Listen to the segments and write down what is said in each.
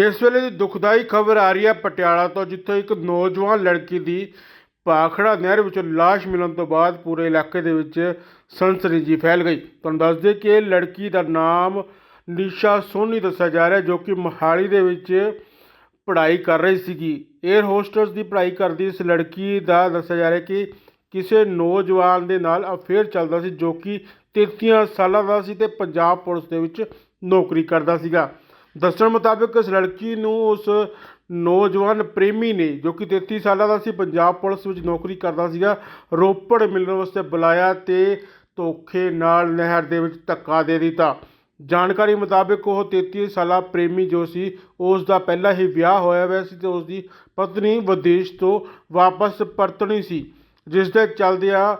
ਇਸ ਵੇਲੇ ਦੀ ਦੁਖਦਾਈ ਖਬਰ ਆ ਰਹੀ ਹੈ ਪਟਿਆਲਾ ਤੋਂ, ਜਿੱਥੇ ਇੱਕ ਨੌਜਵਾਨ ਲੜਕੀ ਦੀ ਭਾਖੜਾ ਨਹਿਰ ਵਿੱਚੋਂ ਲਾਸ਼ ਮਿਲਣ ਤੋਂ ਬਾਅਦ ਪੂਰੇ ਇਲਾਕੇ ਦੇ ਵਿੱਚ ਸਨਸਨੀਜੀ ਫੈਲ ਗਈ। ਤੁਹਾਨੂੰ ਦੱਸ ਦਈਏ ਕਿ ਇਹ ਲੜਕੀ ਦਾ ਨਾਮ ਨਿਸ਼ਾ ਸੋਨੀ ਦੱਸਿਆ ਜਾ ਰਿਹਾ, ਜੋ ਕਿ ਮੋਹਾਲੀ ਦੇ ਵਿੱਚ ਪੜ੍ਹਾਈ ਕਰ ਰਹੀ ਸੀਗੀ। 에ਅਰ ਹੋਸਟਸ ਦੀ ਪੜ੍ਹਾਈ ਕਰਦੀ ਇਸ ਲੜਕੀ ਦਾ ਦੱਸਿਆ ਜਾ ਰਿਹਾ ਕਿ ਕਿਸੇ ਨੌਜਵਾਨ ਦੇ ਨਾਲ ਅਫੇਅਰ ਚੱਲਦਾ ਸੀ, ਜੋ ਕਿ 33 ਸਾਲਾਂ ਦਾ ਸੀ ਤੇ ਪੰਜਾਬ ਪੁਲਿਸ ਦੇ ਵਿੱਚ ਨੌਕਰੀ ਕਰਦਾ ਸੀਗਾ। ਦੱਸਣ ਮੁਤਾਬਕ ਇਸ ਲੜਕੀ ਨੂੰ ਉਸ ਨੌਜਵਾਨ ਪ੍ਰੇਮੀ ਨੇ, ਜੋ ਕਿ 33 ਸਾਲਾਂ ਦਾ ਸੀ, ਪੰਜਾਬ ਪੁਲਿਸ ਵਿੱਚ ਨੌਕਰੀ ਕਰਦਾ ਸੀਗਾ, ਰੋਪੜ ਮਿਲਣ ਵਾਸਤੇ ਬੁਲਾਇਆ ਤੇ ਧੋਖੇ ਨਾਲ ਨਹਿਰ ਦੇ ਵਿੱਚ ਧੱਕਾ ਦੇ ਦਿੱਤਾ। ਜਾਣਕਾਰੀ ਮੁਤਾਬਕ ਉਹ 33 ਸਾਲਾ ਪ੍ਰੇਮੀ ਜੋ ਸੀ, ਉਸ ਦਾ ਪਹਿਲਾਂ ਹੀ ਵਿਆਹ ਹੋਇਆ ਹੋਇਆ ਸੀ ਤੇ ਉਸ ਦੀ ਪਤਨੀ ਵਿਦੇਸ਼ ਤੋਂ ਵਾਪਸ ਪਰਤਣੀ ਸੀ, ਜਿਸ ਦੇ ਚੱਲਦਿਆਂ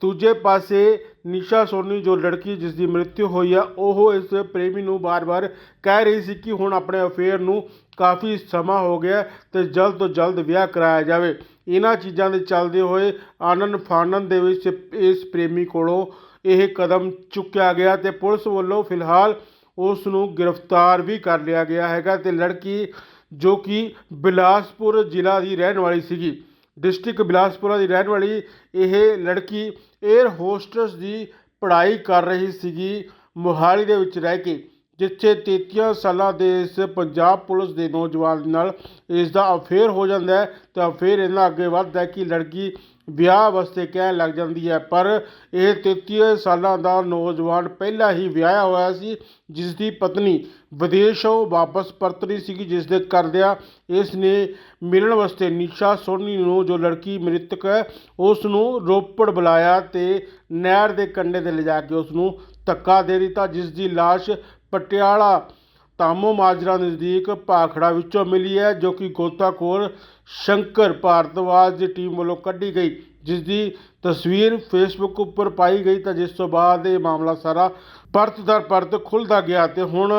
ਦੂਜੇ ਪਾਸੇ ਨਿਸ਼ਾ ਸੋਨੀ ਜੋ ਲੜਕੀ ਜਿਸ ਦੀ ਮ੍ਰਿਤਿੂ ਹੋਈ ਆ, ਉਹ ਇਸ ਪ੍ਰੇਮੀ ਨੂੰ ਬਾਰ-ਬਾਰ ਕਹਿ ਰਹੀ ਸੀ ਕਿ ਹੁਣ ਆਪਣੇ ਅਫੇਅਰ ਨੂੰ ਕਾਫੀ ਸਮਾਂ ਹੋ ਗਿਆ ਤੇ ਜਲਦ ਤੋਂ ਜਲਦ ਵਿਆਹ ਕਰਾਇਆ ਜਾਵੇ। ਇਹਨਾਂ ਚੀਜ਼ਾਂ ਦੇ ਚੱਲਦੇ ਹੋਏ ਆਨੰਦ ਫਾਨਨ ਦੇ ਵਿੱਚ ਇਸ ਪ੍ਰੇਮੀ ਕੋਲੋਂ ਇਹ ਕਦਮ ਚੁੱਕਿਆ ਗਿਆ ਤੇ ਪੁਲਿਸ ਵੱਲੋਂ ਫਿਲਹਾਲ ਉਸ ਨੂੰ ਗ੍ਰਿਫਤਾਰ ਵੀ ਕਰ ਲਿਆ ਗਿਆ ਹੈਗਾ ਤੇ ਲੜਕੀ ਜੋ ਕਿ ਬਿਲਾਸਪੁਰ ਜ਼ਿਲ੍ਹਾ ਦੀ ਰਹਿਣ ਵਾਲੀ ਸੀਗੀ। ਡਿਸਟ੍ਰਿਕਟ ਬਿਲਾਸਪੁਰਾ ਦੀ ਰਹਿਣ ਵਾਲੀ ਇਹ ਲੜਕੀ 에ਅਰ ਹੋਸਟਸ ਦੀ ਪੜ੍ਹਾਈ ਕਰ ਰਹੀ ਸੀਗੀ ਮੋਹਾਲੀ ਦੇ ਵਿੱਚ ਰਹਿ ਕੇ। ਜਿੱਥੇ 33 ਸਾਲਾਂ ਦੇ ਇਸ ਪੰਜਾਬ ਪੁਲਿਸ ਦੇ ਨੌਜਵਾਨ ਨਾਲ ਇਸ ਦਾ ਅਫੇਅਰ ਹੋ ਜਾਂਦਾ ਹੈ ਤੇ ਅਫੇਅਰ ਇੰਨਾ ਅੱਗੇ ਵੱਧਦਾ ਕਿ ਲੜਕੀ ਵਿਆਹ ਵਾਸਤੇ ਕਹਿਣ ਲੱਗ ਜਾਂਦੀ ਹੈ। ਪਰ ਇਹ 33 ਸਾਲਾਂ ਦਾ ਨੌਜਵਾਨ ਪਹਿਲਾਂ ਹੀ ਵਿਆਹਿਆ ਹੋਇਆ ਸੀ ਜਿਸ ਦੀ ਪਤਨੀ ਵਿਦੇਸ਼ੋਂ ਵਾਪਸ ਪਰਤ ਰਹੀ ਸੀਗੀ ਜਿਸ ਦੇ ਕਰਦਿਆਂ ਇਸ ਨੇ ਮਿਲਣ ਵਾਸਤੇ ਨਿਸ਼ਾ ਸੋਨੀ ਨੂੰ, ਜੋ ਲੜਕੀ ਮ੍ਰਿਤਕ ਹੈ ਉਸ ਨੂੰ ਰੋਪੜ ਬੁਲਾਇਆ ਤੇ ਨਹਿਰ ਦੇ ਕੰਢੇ ਤੇ ਲਿਜਾ ਕੇ ਉਸ ਨੂੰ ਧੱਕਾ ਦੇ ਦਿੱਤਾ ਜਿਸ ਦੀ ਲਾਸ਼ ਪਟਿਆਲਾ ਤਾਮੋ ਮਾਜਰਾ ਨਜ਼ਦੀਕ ਭਾਖੜਾ ਵਿੱਚੋਂ ਮਿਲੀ ਹੈ, ਜੋ ਕਿ ਗੋਤਾਖੋਰ ਸ਼ੰਕਰ ਭਾਰਤਵਾਜ ਦੀ ਟੀਮ ਵੱਲੋਂ ਕੱਢੀ ਗਈ। ਜਿਸ ਦੀ ਤਸਵੀਰ ਫੇਸਬੁੱਕ ਉੱਪਰ ਪਾਈ ਗਈ ਤਾਂ ਜਿਸ ਤੋਂ ਬਾਅਦ ਇਹ ਮਾਮਲਾ ਸਾਰਾ ਪਰਤ ਦਰ ਪਰਤ ਖੁੱਲਦਾ ਗਿਆ ਤੇ ਹੁਣ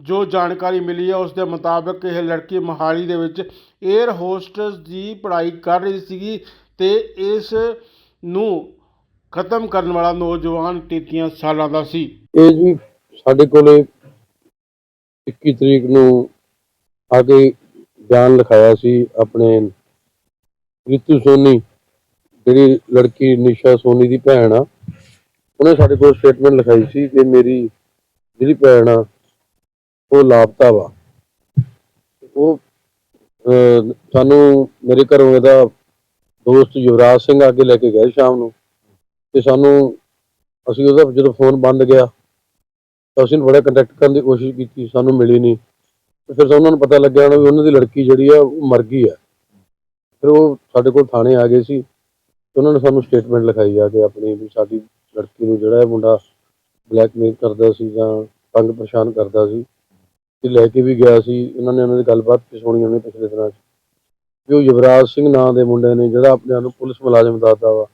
ਜੋ ਜਾਣਕਾਰੀ ਮਿਲੀ ਹੈ, ਉਸ ਦੇ ਮੁਤਾਬਕ ਇਹ ਲੜਕੀ ਮੋਹਾਲੀ ਦੇ ਵਿੱਚ 에ਅਰ ਹੋਸਟਸ ਦੀ ਪੜ੍ਹਾਈ ਕਰ ਰਹੀ ਸੀਗੀ ਤੇ ਇਸ ਨੂੰ ਖਤਮ ਕਰਨ ਵਾਲਾ ਨੌਜਵਾਨ 33 ਸਾਲਾਂ ਦਾ ਸੀ। ਇਹ ਜੀ ਸਾਡੇ ਕੋਲੇ 21 ਤਰੀਕ ਨੂੰ ਆ ਕੇ ਬਿਆਨ ਲਿਖਾਇਆ ਸੀ ਆਪਣੇ ਰਿਤੂ ਸੋਨੀ, ਜਿਹੜੀ ਲੜਕੀ ਨਿਸ਼ਾ ਸੋਨੀ ਦੀ ਭੈਣ ਆ, ਉਹਨੇ ਸਾਡੇ ਕੋਲ ਸਟੇਟਮੈਂਟ ਲਿਖਾਈ ਸੀ ਕਿ ਮੇਰੀ ਜਿਹੜੀ ਭੈਣ ਆ, ਉਹ ਲਾਪਤਾ ਵਾ। ਉਹ ਸਾਨੂੰ ਮੇਰੇ ਘਰੋਂ ਇਹਦਾ ਦੋਸਤ ਯੁਵਰਾਜ ਸਿੰਘ ਆ ਕੇ ਲੈ ਕੇ ਗਏ ਸ਼ਾਮ ਨੂੰ ਤੇ ਸਾਨੂੰ, ਅਸੀਂ ਉਹਦਾ ਜਦੋਂ ਫੋਨ ਬੰਦ ਗਿਆ ਤਾਂ ਅਸੀਂ ਬੜਾ ਕੰਟੈਕਟ ਕਰਨ ਦੀ ਕੋਸ਼ਿਸ਼ ਕੀਤੀ, ਸਾਨੂੰ ਮਿਲੀ ਨਹੀਂ। ਤੇ ਫਿਰ ਉਹਨਾਂ ਨੂੰ ਪਤਾ ਲੱਗਿਆ ਨਾ ਵੀ ਉਹਨਾਂ ਦੀ ਲੜਕੀ ਜਿਹੜੀ ਆ, ਉਹ ਮਰ ਗਈ ਆ। ਫਿਰ ਉਹ ਸਾਡੇ ਕੋਲ ਥਾਣੇ ਆ ਗਏ ਸੀ। ਤੇ ਉਹਨਾਂ ਨੇ ਸਾਨੂੰ ਸਟੇਟਮੈਂਟ ਲਿਖਾਈ ਆ ਕਿ ਆਪਣੀ ਵੀ ਸਾਡੀ ਲੜਕੀ ਨੂੰ ਜਿਹੜਾ ਇਹ ਮੁੰਡਾ ਬਲੈਕਮੇਲ ਕਰਦਾ ਸੀ ਜਾਂ ਤੰਗ ਪਰੇਸ਼ਾਨ ਕਰਦਾ ਸੀ ਤੇ ਲੈ ਕੇ ਵੀ ਗਿਆ ਸੀ। ਉਹਨਾਂ ਨੇ ਉਹਨਾਂ ਦੀ ਗੱਲਬਾਤ ਵੀ ਸੁਣੀ ਉਹਨੇ ਪਿਛਲੇ ਦਿਨਾਂ 'ਚ। ਵੀ ਉਹ ਯੁਵਰਾਜ ਸਿੰਘ ਨਾਂ ਦੇ ਮੁੰਡੇ ਨੇ ਜਿਹੜਾ ਆਪਣੇ ਆਪ ਨੂੰ ਪੁਲਿਸ ਮੁਲਾਜ਼ਮ ਦੱਸਦਾ ਵਾ,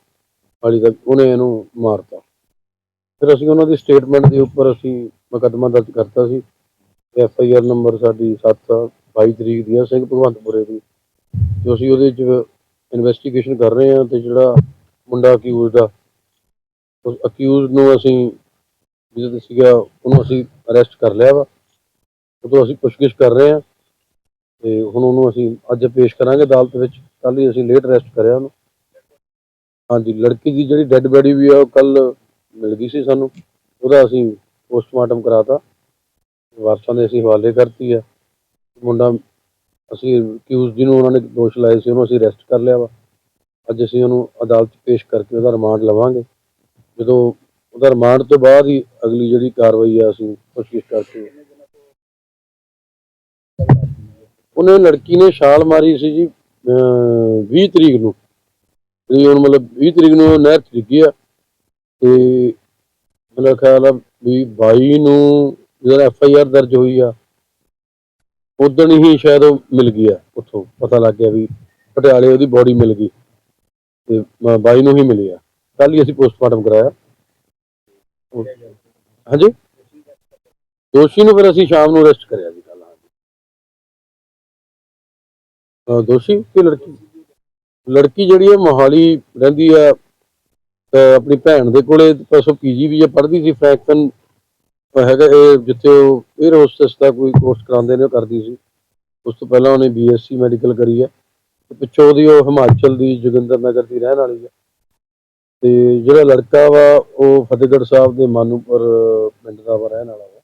ਹਾਲੀ ਤੱਕ ਉਹਨੇ ਇਹਨੂੰ ਮਾਰਤਾ। ਫਿਰ ਅਸੀਂ ਉਹਨਾਂ ਦੀ ਸਟੇਟਮੈਂਟ ਦੇ ਉੱਪਰ ਅਸੀਂ ਮੁਕੱਦਮਾ ਦਰਜ ਕਰਤਾ ਸੀ। ਐਫ ਆਈ ਆਰ ਨੰਬਰ ਸਾਡੀ 7 22 ਤਰੀਕ ਦੀ ਆ ਸਿੰਘ ਭਗਵੰਤਪੁਰੇ ਦੀ, ਜੋ ਅਸੀਂ ਉਹਦੇ ਵਿੱਚ ਇਨਵੈਸਟੀਗੇਸ਼ਨ ਕਰ ਰਹੇ ਹਾਂ ਤੇ ਜਿਹੜਾ ਮੁੰਡਾ ਅਕਿਊਜ਼ਡ ਆ, ਉਸ ਅਕਿਊਜ਼ ਨੂੰ ਅਸੀਂ ਜਿਹਦੇ ਸੀਗਾ ਉਹਨੂੰ ਅਸੀਂ ਅਰੈਸਟ ਕਰ ਲਿਆ ਵਾ। ਉਹ ਤੋਂ ਅਸੀਂ ਪੁੱਛਗਿੱਛ ਕਰ ਰਹੇ ਹਾਂ ਤੇ ਹੁਣ ਉਹਨੂੰ ਅਸੀਂ ਅੱਜ ਪੇਸ਼ ਕਰਾਂਗੇ ਅਦਾਲਤ ਵਿੱਚ। ਕੱਲ ਹੀ ਅਸੀਂ ਲੇਟ ਅਰੈਸਟ ਕਰਿਆ ਉਹਨੂੰ। ਹਾਂਜੀ, ਲੜਕੀ ਦੀ ਜਿਹੜੀ ਡੈੱਡ ਬੋਡੀ ਵੀ ਆ, ਉਹ ਕੱਲ ਮਿਲ ਗਈ ਸੀ ਸਾਨੂੰ। ਉਹਦਾ ਅਸੀਂ ਪੋਸਟਮਾਰਟਮ ਕਰਾਤਾ। ਵਾਰਸਾਂ ਦੇ ਅਸੀਂ ਹਵਾਲੇ ਕਰਤੀ ਆ। ਮੁੰਡਾ, ਅਸੀਂ ਅਕਿਊਜ਼ ਜਿਹਨੂੰ ਉਹਨਾਂ ਨੇ ਦੋਸ਼ ਲਾਏ ਸੀ, ਉਹਨੂੰ ਅਸੀਂ ਅਰੈਸਟ ਕਰ ਲਿਆ ਵਾ। ਅੱਜ ਅਸੀਂ ਉਹਨੂੰ ਅਦਾਲਤ 'ਚ ਪੇਸ਼ ਕਰਕੇ ਉਹਦਾ ਰਿਮਾਂਡ ਲਵਾਂਗੇ। ਜਦੋਂ ਉਹਦਾ ਰਿਮਾਂਡ ਤੋਂ ਬਾਅਦ ਹੀ ਅਗਲੀ ਜਿਹੜੀ ਕਾਰਵਾਈ ਆ, ਅਸੀਂ ਕੋਸ਼ਿਸ਼ ਕਰਕੇ ਉਹਨੇ ਲੜਕੀ ਨੇ ਛਾਲ ਮਾਰੀ ਸੀ ਜੀ, ਅਹ 20 ਤਰੀਕ ਨੂੰ। ਜਿਹੜੀ ਹੁਣ ਮਤਲਬ 20 ਤਰੀਕ ਨੂੰ ਨਹਿਰ 'ਚ ਡਿੱਗੀ ਆ। ਤੇ ਮੇਰਾ ਖਿਆਲ ਆ ਵੀ 22 ਨੂੰ ਜਦੋਂ ਐਫ ਆਈ ਆਰ ਦਰਜ ਹੋਈ ਆ, ਉਦੋਂ ਹੀ ਸ਼ਾਇਦ ਉਹ ਮਿਲ ਗਈ ਆ ਉੱਥੋਂ, ਪਤਾ ਲੱਗ ਗਿਆ ਵੀ ਪਟਿਆਲੇ ਉਹਦੀ ਬੋਡੀ ਮਿਲ ਗਈ ਤੇ 22 ਨੂੰ ਹੀ ਮਿਲੀ ਆ। ਕੱਲ ਹੀ ਅਸੀਂ ਪੋਸਟਮਾਰਟਮ ਕਰਾਇਆ। ਹਾਂਜੀ? ਦੋਸ਼ੀ ਨੂੰ ਫਿਰ ਅਸੀਂ ਸ਼ਾਮ ਨੂੰ ਅਰੈਸਟ ਕਰਿਆ ਜੀ ਕੱਲ ਹਾਂ ਦੋਸ਼ੀ ਕਿ ਲੜਕੀ? ਲੜਕੀ ਜਿਹੜੀ ਹੈ ਮੋਹਾਲੀ ਰਹਿੰਦੀ ਆ ਆਪਣੀ ਭੈਣ ਦੇ ਕੋਲੇ ਪਰਸੋਂ ਪੀਜੀ ਵੀ ਹੈ ਪੜ੍ਹਦੀ ਸੀ ਫ੍ਰੈਂਕਨ ਹੈਗਾ ਇਹ ਜਿੱਥੇ ਉਹ 에ਅਰ ਹੋਸਟਸ ਦਾ ਕੋਈ ਕੋਰਸ ਕਰਾਉਂਦੇ ਨੇ, ਉਹ ਕਰਦੀ ਸੀ। ਉਸ ਤੋਂ ਪਹਿਲਾਂ ਉਹਨੇ ਬੀਐਸਸੀ ਮੈਡੀਕਲ ਕਰੀ ਹੈ ਤੇ ਪਿੱਛੋਂ ਉਹਦੀ ਉਹ ਹਿਮਾਚਲ ਦੀ ਜੋਗਿੰਦਰ ਨਗਰ ਦੀ ਰਹਿਣ ਵਾਲੀ ਹੈ ਤੇ ਜਿਹੜਾ ਲੜਕਾ ਵਾ, ਉਹ ਫਤਿਹਗੜ੍ਹ ਸਾਹਿਬ ਦੇ ਮਾਨੂਪੁਰ ਪਿੰਡ ਦਾ ਵਾ, ਰਹਿਣ ਵਾਲਾ ਵਾ।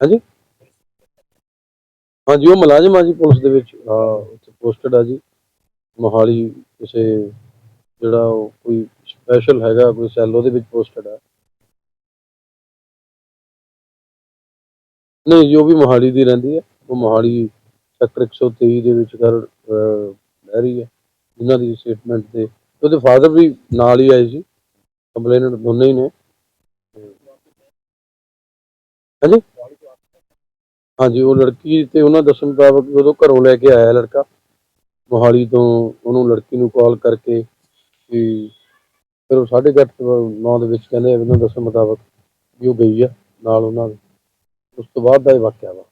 ਹਾਂਜੀ? ਹਾਂਜੀ, ਉਹ ਮੁਲਾਜ਼ਮ ਆ ਜੀ ਪੁਲਿਸ ਦੇ ਵਿੱਚ। ਹਾਂ, ਉੱਥੇ ਪੋਸਟਡ ਆ ਜੀ। ਮੋਹਾਲੀ ਕਿਸੇ ਜਿਹੜਾ ਉਹ ਕੋਈ ਸਪੈਸ਼ਲ ਹੈਗਾ ਕੋਈ ਸੈੱਲ ਉਹਦੇ ਵਿੱਚ ਪੋਸਟਡ ਆ। ਨਹੀਂ ਜੋ ਵੀ ਮੋਹਾਲੀ ਦੀ ਰਹਿੰਦੀ ਹੈ ਉਹ ਮੋਹਾਲੀ ਸੈਕਟਰ 123 ਦੇ ਵਿੱਚ ਕਰ ਅਹ, ਰਹਿ ਰਹੀ ਹੈ ਜਿਨ੍ਹਾਂ ਦੀ ਸਟੇਟਮੈਂਟ ਤੇ ਉਹਦੇ ਫਾਦਰ ਵੀ ਨਾਲ ਹੀ ਆਏ ਸੀ। ਕੰਪਲੇਨੈਂਟ ਦੋਨੇ ਹੀ ਨੇ। ਹਾਂਜੀ? ਹਾਂਜੀ ਉਹ ਲੜਕੀ ਤੇ ਉਹਨਾਂ ਦੱਸਣ ਮੁਤਾਬਕ ਉਦੋਂ ਘਰੋਂ ਲੈ ਕੇ ਆਇਆ ਲੜਕਾ ਮੋਹਾਲੀ ਤੋਂ ਉਹਨੂੰ ਲੜਕੀ ਨੂੰ ਕਾਲ ਕਰਕੇ ਵੀ ਫਿਰ ਉਹ 8:30 9 ਦੇ ਵਿੱਚ ਕਹਿੰਦੇ ਉਹਨਾਂ ਦੱਸਣ ਮੁਤਾਬਕ ਵੀ ਉਹ ਗਈ ਆ ਨਾਲ ਉਹਨਾਂ ਦੇ। ਉਸ ਤੋਂ ਬਾਅਦ ਦਾ ਇਹ ਵਾਕਿਆ ਵਾ।